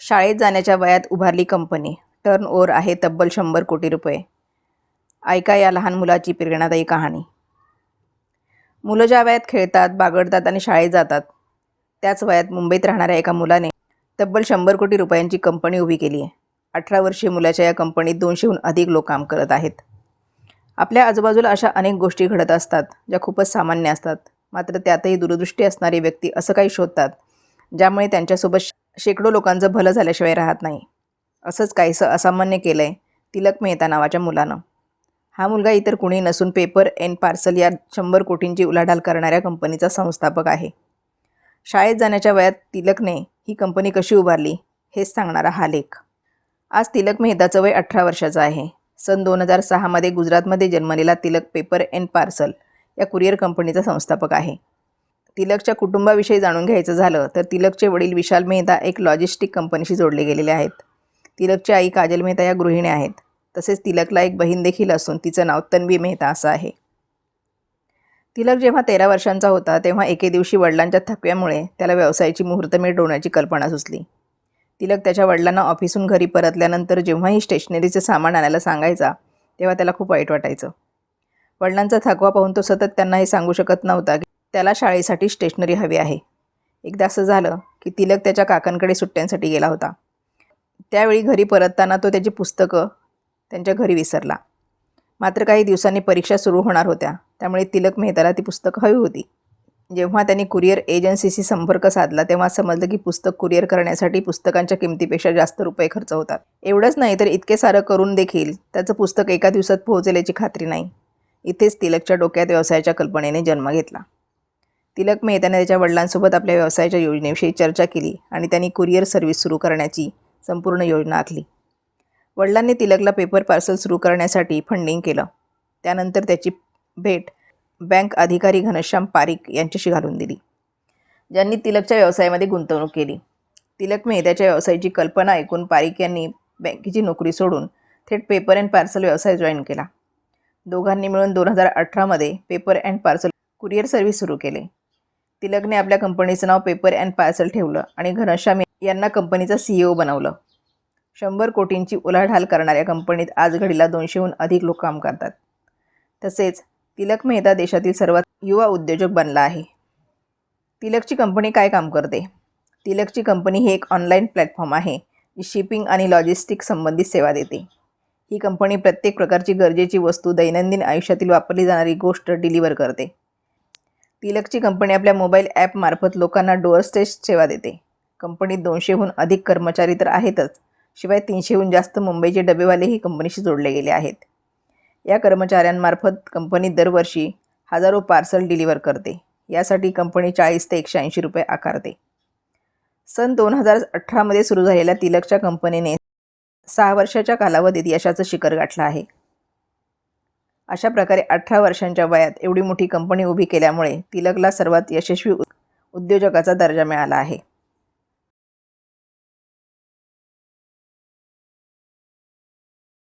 शाळेत जाण्याच्या वयात उभारली कंपनी. टर्न ओव्हर आहे तब्बल शंभर कोटी रुपये. ऐका या लहान मुलाची प्रेरणादायी कहाणी. मुलं ज्या वयात खेळतात बागडतात आणि शाळेत जातात त्याच वयात मुंबईत राहणाऱ्या एका मुलाने तब्बल शंभर कोटी रुपयांची कंपनी उभी केली आहे अठरा वर्षीय मुलाच्या या कंपनीत दोनशेहून अधिक लोक काम करत आहेत. आपल्या आजूबाजूला अशा अनेक गोष्टी घडत असतात ज्या खूपच सामान्य असतात. मात्र त्यातही दूरदृष्टी असणारी व्यक्ती असं काही शोधतात ज्यामुळे त्यांच्यासोबत शेकडो लोकांचं भलं झाल्याशिवाय राहत नाही. असंच काहीसं असामान्य केलं आहे तिलक मेहता नावाच्या मुलानं. हा मुलगा इतर कुणी नसून पेपर एन पार्सल या शंभर कोटींची उलाढाल करणाऱ्या कंपनीचा संस्थापक आहे. शाळेत जाण्याच्या वयात तिलकने ही कंपनी कशी उभारली हेच सांगणारा हा लेख. आज तिलक मेहताचं वय अठरा वर्षाचं आहे. सन दोन हजार सहामध्ये गुजरातमध्ये जन्मलेला तिलक पेपर एन पार्सल या कुरिअर कंपनीचा संस्थापक आहे. तिलकच्या कुटुंबाविषयी जाणून घ्यायचं झालं तर तिलकचे वडील विशाल मेहता एक लॉजिस्टिक कंपनीशी जोडले गेलेले आहेत. तिलकची आई काजल मेहता या गृहिणी आहेत. तसेच तिलकला एक बहीण देखील असून तिचं नाव तन्वी मेहता असं आहे. तिलक जेव्हा तेरा वर्षांचा होता तेव्हा एके दिवशी वडिलांच्या थकव्यामुळे त्याला व्यवसायाची मुहूर्तमेढ होण्याची कल्पना सुचली. तिलक त्याच्या वडिलांना ऑफिसहून घरी परतल्यानंतर जेव्हाही स्टेशनरीचं सामान आणायला सांगायचा तेव्हा त्याला खूप वाईट वाटायचं. वडिलांचा थकवा पाहून तो सतत त्यांना हे सांगू शकत नव्हता त्याला शाळेसाठी स्टेशनरी हवी आहे. एकदा असं झालं की तिलक त्याच्या काकांकडे सुट्ट्यांसाठी गेला होता. त्यावेळी घरी परतताना तो त्याची पुस्तकं त्यांच्या घरी विसरला. मात्र काही दिवसांनी परीक्षा सुरू होणार होत्या. त्यामुळे तिलक मेहताला ती पुस्तकं हवी होती. जेव्हा त्यांनी कुरिअर एजन्सीशी संपर्क साधला तेव्हा समजलं की पुस्तक कुरिअर करण्यासाठी पुस्तकांच्या किमतीपेक्षा जास्त रुपये खर्च होतात. एवढंच नाही तर इतके सारं करून देखील त्याचं पुस्तक एका दिवसात पोहोचेल याची खात्री नाही. इथेच तिलकच्या डोक्यात व्यवसायाच्या कल्पनेने जन्म घेतला. तिलक मेहताने त्याच्या वडिलांसोबत आपल्या व्यवसायाच्या योजनेविषयी चर्चा केली आणि त्यांनी कुरिअर सर्व्हिस सुरू करण्याची संपूर्ण योजना आखली. वडिलांनी तिलकला पेपर पार्सल सुरू करण्यासाठी फंडिंग केलं. त्यानंतर त्याची भेट बँक अधिकारी घनश्याम पारिक यांच्याशी घालून दिली. ज्यांनी तिलकच्या व्यवसायामध्ये गुंतवणूक केली. तिलक मेहत्याच्या व्यवसायाची कल्पना ऐकून पारिक यांनी बँकेची नोकरी सोडून थेट पेपर अँड पार्सल व्यवसाय जॉईन केला. दोघांनी मिळून दोन हजार अठरामध्ये paper and parcel courier service सुरू केले. तिलकने आपल्या कंपनीचं नाव पेपर अँड पार्सल ठेवलं आणि घनश्याम यांना कंपनीचा सी ओ बनवलं. शंभर कोटींची उलाढाल करणाऱ्या कंपनीत आज घडीला दोनशेहून अधिक लोक काम करतात. तसेच तिलक मेहता देशातील सर्वात युवा उद्योजक बनला आहे. तिलकची कंपनी काय काम करते? तिलकची कंपनी ही एक ऑनलाईन प्लॅटफॉर्म आहे जी शिपिंग आणि लॉजिस्टिक संबंधित सेवा देते. ही कंपनी प्रत्येक प्रकारची गरजेची वस्तू दैनंदिन आयुष्यातील वापरली जाणारी गोष्ट डिलिव्हर करते. तिलकची कंपनी आपल्या मोबाईल ॲपमार्फत लोकांना डोअरस्टेज सेवा देते. कंपनीत दोनशेहून अधिक कर्मचारी तर आहेतच शिवाय तीनशेहून जास्त मुंबईचे डबेवालेही कंपनीशी जोडले गेले आहेत. या कर्मचाऱ्यांमार्फत कंपनी दरवर्षी हजारो पार्सल डिलिव्हर करते. यासाठी कंपनी चाळीस ते एकशे ऐंशी रुपये आकारते. सन दोन हजार अठरामध्ये सुरू झालेल्या तिलकच्या कंपनीने सहा वर्षाच्या कालावधीत यशाचं शिखर गाठलं आहे. अशा प्रकारे अठरा वर्षांच्या वयात एवढी मोठी कंपनी उभी केल्यामुळे तिलकला सर्वात यशस्वी उद्योजकाचा दर्जा मिळाला आहे.